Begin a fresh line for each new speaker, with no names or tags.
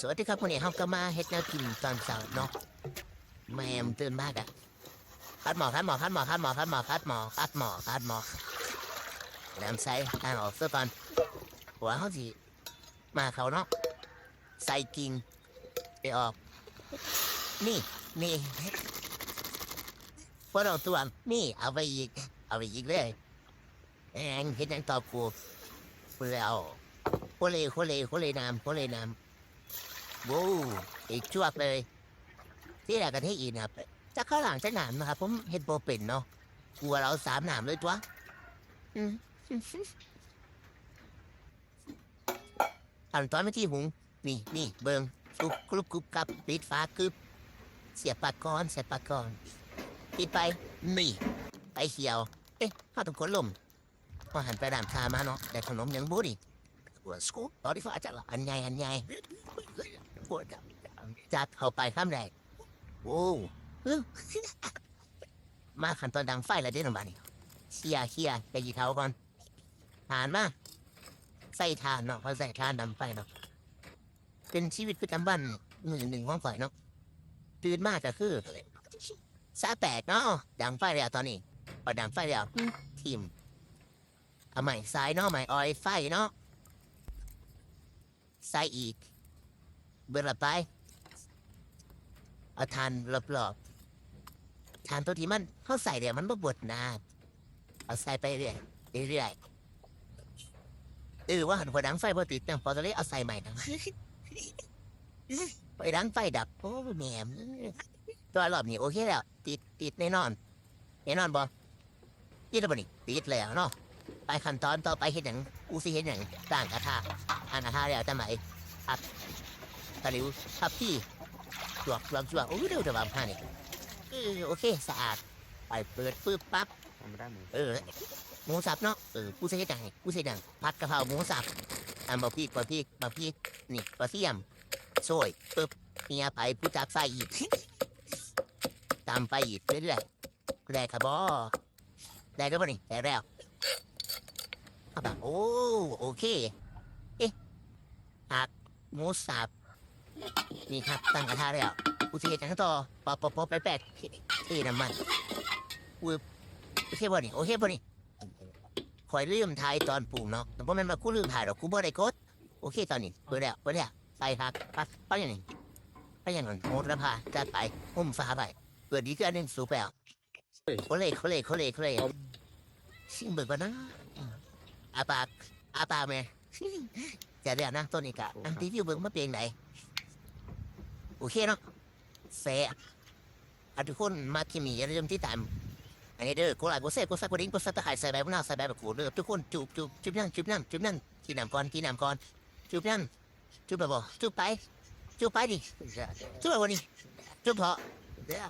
สวัสดีครับวันนี้เราก็มาเฮ็ดแนวกินตอนเช้าเนาะแม่มตื่นมากอะคัดหมอคัดหมอคัดหมอคัดหมอคัดหมอคัดหมอคัดหมอคัดหมอแหลมใส่ทางออกซะก่อนหัวเขาสิมาเขาเนาะใส่กิ่งไปออก นี่นี่พวกเราตัวนี่เอาไปอีก เอาไปอีกเลยแองเฮ็ดหยังตอบกูกูเลยเอาโคเลโคเลโคเลน้ำโคเลน้ำ วู้อีกจวกเลย ที่แรกกันที่อีนะครับจะเข้าหลังจะหนามนะครับผมเฮ็ดโบเป็นเนาะกลัวเราสามหนามเลยตัวอืมขั้นตอนไม่ที่หุง นี่นี่เบิงซุกกรุบกรุบกับปิดฟ้ากึบเสียบปากก้อนเสียบปากก้อนปิดไปนี่ไปเขียว เอ๊ะข้าต้องกดลมพอหันไปด่านคามาเนาะแต่ขนมยังบูดอีกหัวสกูปตอนที่ฟ้าจะละอันใหญ่อันใหญ่ ปวดจับจัดเข้าไปข้ามแรกโอ้ฮึมาขันตอนดังไฟแล้วเด้หนบ้านี่เคียเคียไปยีเท้าก่อนทานมาใส่ทานเนาะพอใส่ทานดำไฟเนาะเป็นชีวิตประจำวันหนึ่งหนึ่งของฝ่ายเนาะตื่นมากก็คือซาแปดเนาะดังไฟแล้วตอนนี้พอดังไฟแล้วอืมทีมเอาใหม่ซ้ายเนาะใหม่ออยไฟเนาะใส่อีก เบิดละไปเอาทานรอบๆทานตัวที่มันเขาใส่เดี๋ยวมันบ่บดนะเอาใส่ไปเรื่อยเรื่อยเออว่าหันหัวดังไฟบ่ติดเนี่ยพอตอนนี้เอาใส่ใหม่นะไปดังไฟดับโอ้แหม่ตัวรอบนี้โอเคแล้ว ติดติดแน่นอนแน่นอนบ่ติดแล้วบ่นี่ติดแล้วเนาะไปขั้นตอนต่อไปเห็นอย่างกูสิเห็นอย่างต่างกระทะทางกระทะแล้วจะไหมครับ ตะหลิวครับพี่จวกจวกจวกโอ้ยเร็วแต่ว่าผ่านนี่เออโอเคสะอาดไปเปิดปึ๊บปั๊บ
ทำไม่ได้หมู
เออหมูสับเนาะเออกูใส่ดังกูใส่ดังผัดกะเพราหมูสับอันบะพริกบะพริกบะพริกนี่กระเทียมโซยปึ๊บเมียไปผู้จับใส่อีกตามไปอีกเรื่อยๆได้ครับบอได้แล้วป่ะนี่ได้แล้วเอาแบบโอ้โอเคเอ๊ะหักหมูสับ นี่ครับตั้งกระทะแล้วกูจะเห็นจังต่อปอปอปอแปดแปดเทน้ำมันวึบโอเคบ่นี่โอเคบ่นี่คอยลืมถ่ายตอนปรุงเนาะแต่ว่ามันมากูลืมถ่ายหรอกกูบ่ได้กดโอเคตอนนี้เปิดแล้วเปิดแล้วใส่ผักปัดปัดอย่างนี้ปัดอย่างนั้นโหระพาจัดไปหุ้มฟ้าไปเปิดดีก็อันหนึงสูบแล้วโคเล่โคเล่โคเล่โคเล่ชิมเบิกก่อนนะอาปากอาปากแม่จะเรียกนะตัวนี้กะอันที่วิวเบิกมาเป็นไหน โอเคเนาะแฟร์อะทุกคนมาที่มีอย่าลืมที่ตามอันนี้เด้อกดไลค์กดแชร์กดซับกดดิ้งกดซับตะไคร้ใส่ใบมะนาวใส่ใบมะกรูดเด้อทุกคนจูบจูบจูบนั่งจูบนั่งจูบนั่งกินน้ำก่อนกินน้ำก่อนจูบนั่งจูบแบบบ่จูบไปจูบไปดิจูบแบบบ่นี่จูบเพาะเด้อ